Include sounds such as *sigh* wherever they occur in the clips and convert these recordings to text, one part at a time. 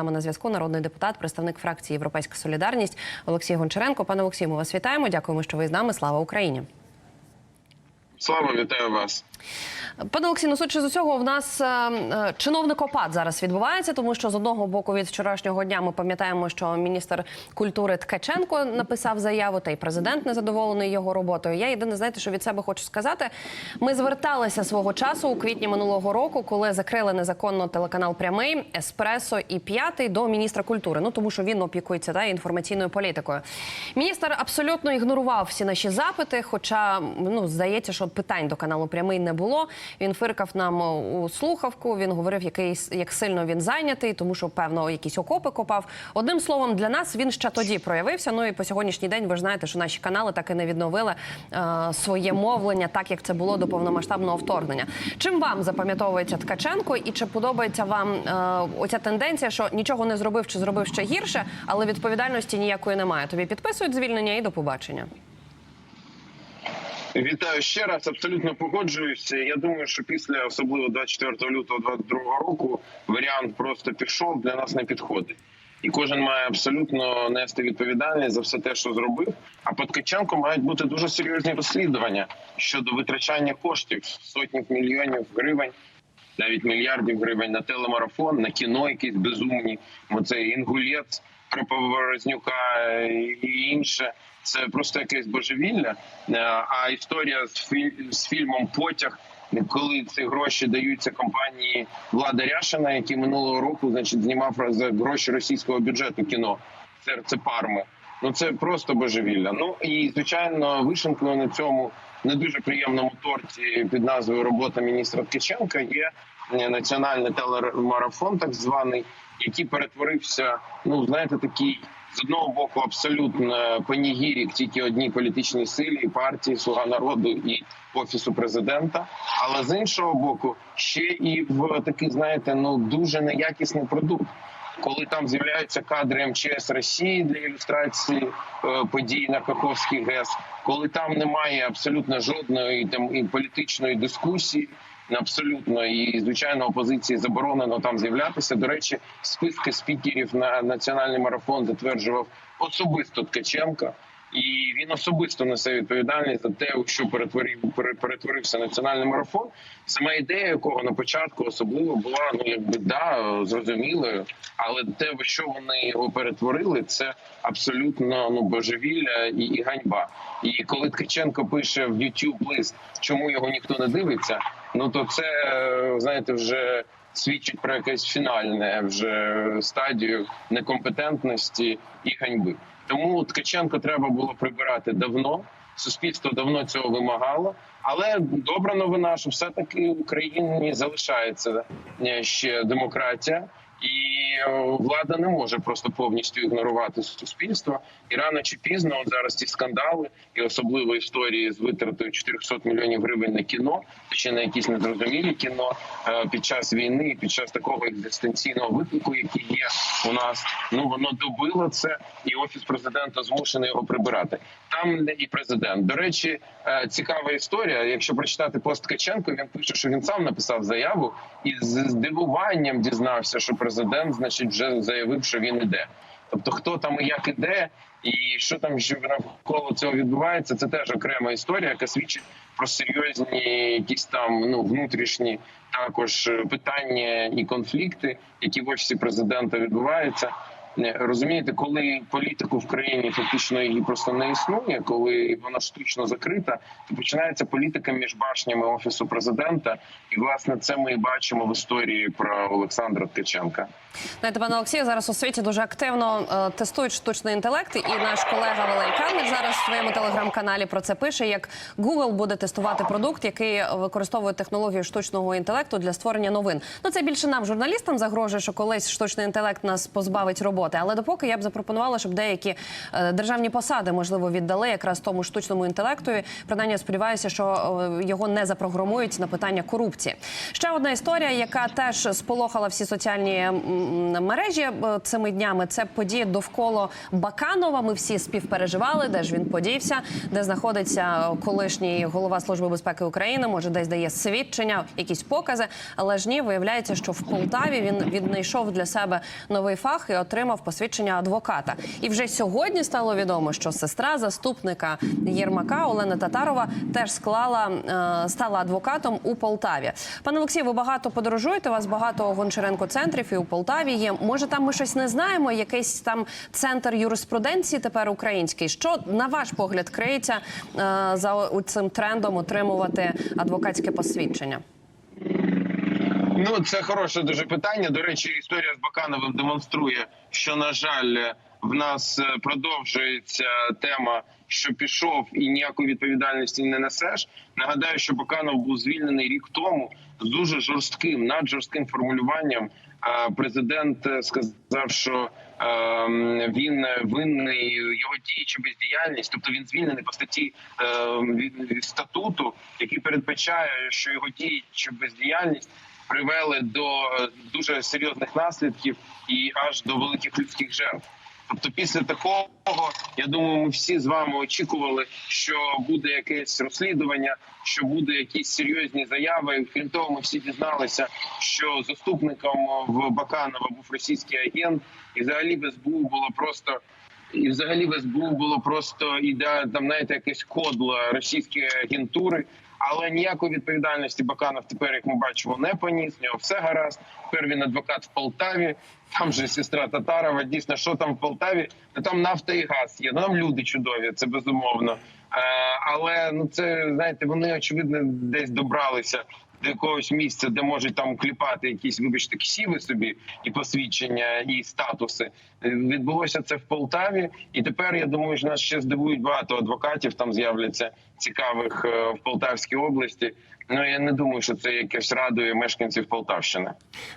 нами на зв'язку народний депутат, представник фракції Європейська Солідарність Олексій Гончаренко. Пане Олексію, ми вас вітаємо. Дякуємо, що ви з нами. Слава Україні. Слава, вітаю вас. Пане Олексій, ну судячи з усього, в нас е, е, чиновникопад зараз відбувається, тому що з одного боку від вчорашнього дня ми пам'ятаємо, що міністр культури Ткаченко написав заяву, та й президент незадоволений його роботою. Я єдине, знаєте, що від себе хочу сказати. Ми зверталися свого часу у квітні минулого року, коли закрили незаконно телеканал Прямий, Еспресо і п'ятий до міністра культури. Ну тому що він опікується та інформаційною політикою. Міністр абсолютно ігнорував всі наші запити. Хоча ну здається, що питань до каналу Прямий не було. Він фиркав нам у слухавку. Він говорив, який як сильно він зайнятий, тому що певно якісь окопи копав. Одним словом, для нас він ще тоді проявився. Ну і по сьогоднішній день ви ж знаєте, що наші канали так і не відновили е, своє мовлення, так як це було до повномасштабного вторгнення. Чим вам запам'ятовується Ткаченко, і чи подобається вам е, оця тенденція, що нічого не зробив чи зробив ще гірше, але відповідальності ніякої немає? Тобі підписують звільнення і до побачення. Вітаю ще раз. Абсолютно погоджуюся. Я думаю, що після особливо 24 лютого 22 року варіант просто пішов для нас не підходить. І кожен має абсолютно нести відповідальність за все те, що зробив. А по Ткаченку мають бути дуже серйозні розслідування щодо витрачання коштів сотні мільйонів гривень, навіть мільярдів гривень на телемарафон, на кіно, якісь безумні. Оцей інгулець про Поворознюка і інше. Це просто якесь божевілля. Е, А історія з фільмом Потяг. Коли ці гроші даються компанії Влада Ряшина, який минулого року значить знімав за гроші російського бюджету кіно серце Парми. Ну це просто божевілля. Ну і звичайно, вишенкою на цьому не дуже приємному торті під назвою Робота міністра Ткаченка є е, національний телемарафон, так званий, який перетворився. Ну знаєте, такий з одного боку абсолютно панігірік тільки одній політичній силі партії Слуга народу і офісу президента. Але з іншого боку, ще і в такий, знаєте, ну дуже неякісний продукт. Коли там з'являються кадри МЧС Росії для ілюстрації е, подій на Каховський ГЕС, коли там немає абсолютно жодної там і політичної дискусії, абсолютно і звичайно опозиції заборонено там з'являтися. До речі, списки спікерів на національний марафон затверджував особисто Ткаченко. І він особисто несе відповідальність за те, у що перетворив пере- перетворився національний марафон. Сама ідея, якого на початку особливо була ну якби да зрозумілою, але те, в що вони його перетворили, це абсолютно ну божевілля і, і ганьба. І коли Ткаченко пише в YouTube лист, чому його ніхто не дивиться, ну то це знаєте вже. Свідчить про якесь фінальне вже стадію некомпетентності і ганьби. Тому Ткаченко треба було прибирати давно. Суспільство давно цього вимагало. Але добра новина, що все таки в Україні залишається е, ще демократія, і влада не може просто повністю ігнорувати суспільство. І рано чи пізно, от зараз ці скандали, і особливо історії з витратою 400 мільйонів гривень на кіно, чи на якісь незрозумілі кіно е, під час війни, під час такого екзистенційного виклику, який є у нас. Ну воно добило це, і офіс президента змушений його прибирати. Там і президент. До речі, е, цікава історія. Якщо прочитати пост Ткаченко, він пише, що він сам написав заяву і з здивуванням дізнався, що президент, значить, вже заявив, що він іде. Тобто, хто там і як іде, і що там навколо цього відбувається, це теж окрема історія, яка свідчить про серйозні якісь там ну внутрішні також е, питання і конфлікти, які в офісі президента відбуваються. Не, Розумієте, коли політику в країні фактично її просто не існує, коли вона штучно закрита, то починається політика між башнями офісу президента, і власне це ми і бачимо в історії про Олександра Ткаченка. Знаєте, пане Олексію, зараз у світі дуже активно е, тестують штучний інтелект, і наш колега Валерій Карлик зараз в своєму телеграм-каналі про це пише. Як Google буде тестувати продукт, який використовує технологію штучного інтелекту для створення новин. Ну це більше нам, журналістам, загрожує, що колись штучний інтелект нас позбавить роботи. Роботи. Але допоки я б запропонувала, щоб деякі е, державні посади можливо віддали якраз тому штучному інтелекту. Принаймні, я сподіваюся, що е, його не запрограмують на питання корупції. Ще одна історія, яка теж сполохала всі соціальні мережі е, цими днями. Це події довкола Баканова. Ми всі співпереживали, де ж він подівся, де знаходиться колишній голова служби безпеки України. Може, десь дає свідчення, якісь покази. Але ж ні, виявляється, що в Полтаві він віднайшов для себе новий фах і отримав посвідчення адвоката. І вже сьогодні стало відомо, що сестра заступника Єрмака Олена Татарова теж склала е, стала адвокатом у Полтаві. Пане Олексію, ви багато подорожуєте. У вас багато гончаренко центрів і у Полтаві є. Може, там ми щось не знаємо? Якийсь там центр юриспруденції тепер український. Що на ваш погляд криється е, за цим трендом отримувати адвокатське посвідчення? Ну, це хороше дуже питання. До речі, історія з Бакановим демонструє, що на жаль, в нас е, продовжується тема, що пішов і ніякої відповідальності не несеш. Нагадаю, що Баканов був звільнений рік тому з дуже жорстким, наджорстким формулюванням. А Президент е, сказав, що е, він винний його дії чи бездіяльність, тобто він звільнений по статті е, від статуту, який передбачає, що його дії чи бездіяльність привели до е, дуже серйозних наслідків і аж до великих людських жертв. Тобто, після такого, я думаю, ми всі з вами очікували, що буде якесь розслідування, що буде якісь серйозні заяви. Крім того, ми всі дізналися, що заступником в Баканова був російський агент, і взагалі в СБУ було просто. І взагалі в СБУ було просто іде там, знаєте, якесь кодло російської агентури. Але ніякої відповідальності Баканов тепер, як ми бачимо, не поніс. В нього все гаразд. Тепер він адвокат в Полтаві. Там же сестра Татарова. Дійсно, що там в Полтаві? Ну там нафта і газ є. Там люди чудові, це безумовно. Е, але ну це знаєте, вони очевидно десь добралися до якогось місця, де можуть там кліпати якісь, вибачте, ксіви собі і посвідчення, і статуси. Відбулося це в Полтаві, і тепер я думаю, що нас ще здивують багато адвокатів. Там з'являться цікавих е, в Полтавській області. Ну я не думаю, що це якось радує мешканців Полтавщини.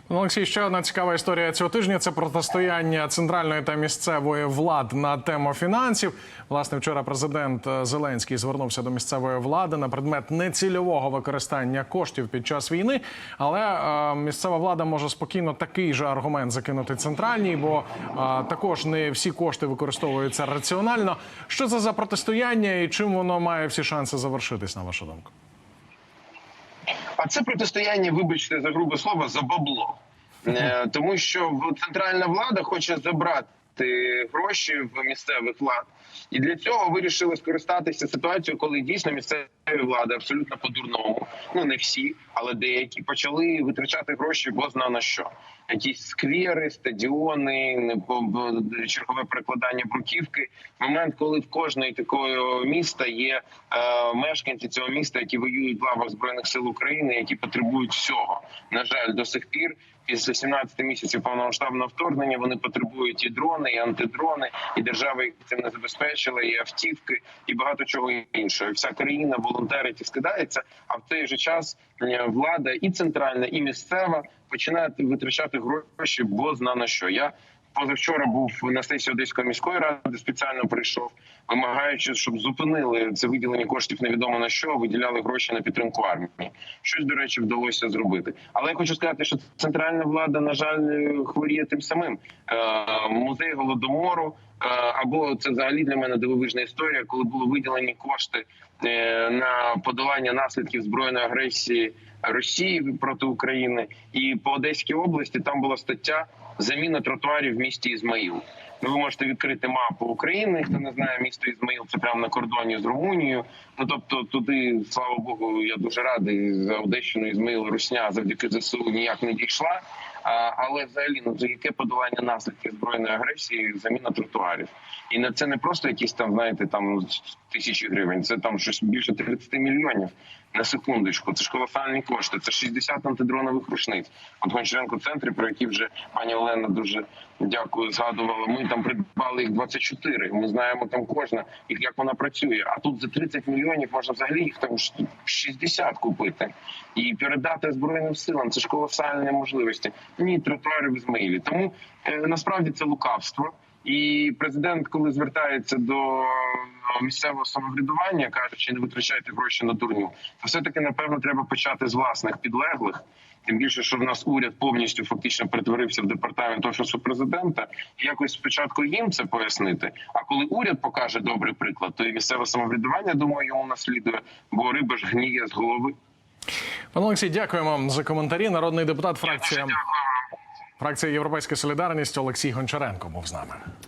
Пане Олексій, ще одна цікава історія цього тижня. Це протистояння центральної та місцевої влад на тему фінансів. Власне, вчора президент е, Зеленський звернувся до місцевої влади на предмет нецільового використання коштів під час війни. Але е, місцева влада може спокійно такий же аргумент закинути центральній, бо е, також не всі кошти використовуються раціонально. Що це за протистояння і чим воно має всі шанси завершитись, на вашу думку? А це протистояння, вибачте за грубе слово, за бабло, *laughs* Е, тому що центральна влада хоче забрати гроші в місцевих влад, і для цього вирішили скористатися ситуацією, коли дійсно місцеві влади абсолютно по-дурному, ну не всі, але деякі почали витрачати гроші, бо зна на що. Якісь сквери, стадіони, чергове перекладання бруківки. Момент, коли в кожної такого міста є е, мешканці цього міста, які воюють в лавах збройних сил України, які потребують всього. На жаль, до сих пір, після 17 місяців повномасштабного вторгнення, вони потребують і дрони, і антидрони, і держава їх цим не забезпечила, і автівки, і багато чого іншого. Вся країна волонтерить і скидається. А в той же час влада і центральна, і місцева починають витрачати гроші, бо зна на що. Я позавчора був на сесії Одеської міської ради, спеціально прийшов, вимагаючи, щоб зупинили це виділення коштів невідомо на що, виділяли гроші на підтримку армії. Щось до речі вдалося зробити. Але я хочу сказати, що центральна влада, на жаль, хворіє тим самим Е, музей голодомору. е, Або це взагалі для мене дивовижна історія, коли були виділені кошти е, на подолання наслідків збройної агресії Росії проти України, і по Одеській області там була стаття заміна тротуарів в місті Ізмаїл. Ну, ви можете відкрити мапу України. Хто не знає місто Ізмаїл, це прямо на кордоні з Румунією. Ну тобто, туди, слава Богу, я дуже радий за Одещину Ізмаїл Русня завдяки ЗСУ ніяк не дійшла. А, але взагалі ну це яке подолання наслідків збройної агресії, заміна тротуарів, і на це не просто якісь там, знаєте, там тисячі гривень. Це там щось більше 30 мільйонів на секундочку. Це ж колосальні кошти. Це 60 антидронових рушниць. От Гончаренко центрі, про які вже пані Олена дуже дякую, згадувала. Ми там придбали їх 24. Ми знаємо там кожна, їх як вона працює. А тут за 30 мільйонів можна взагалі їх там 60 купити і передати збройним силам. Це ж колосальні можливості. Ні, тротуари в Ізмаїлі. Тому е, насправді це лукавство. І президент, коли звертається до місцевого самоврядування, кажучи, не витрачайте гроші на дурню, то все таки напевно треба почати з власних підлеглих. Тим більше, що в нас уряд повністю фактично перетворився в департамент офісу президента, і якось спочатку їм це пояснити. А коли уряд покаже добрий приклад, то і місцеве самоврядування думаю йому наслідує, бо риба ж гніє з голови. Пане Олексій, дякуємо за коментарі. Народний депутат фракція, фракція Європейська Солідарність Олексій Гончаренко був з нами.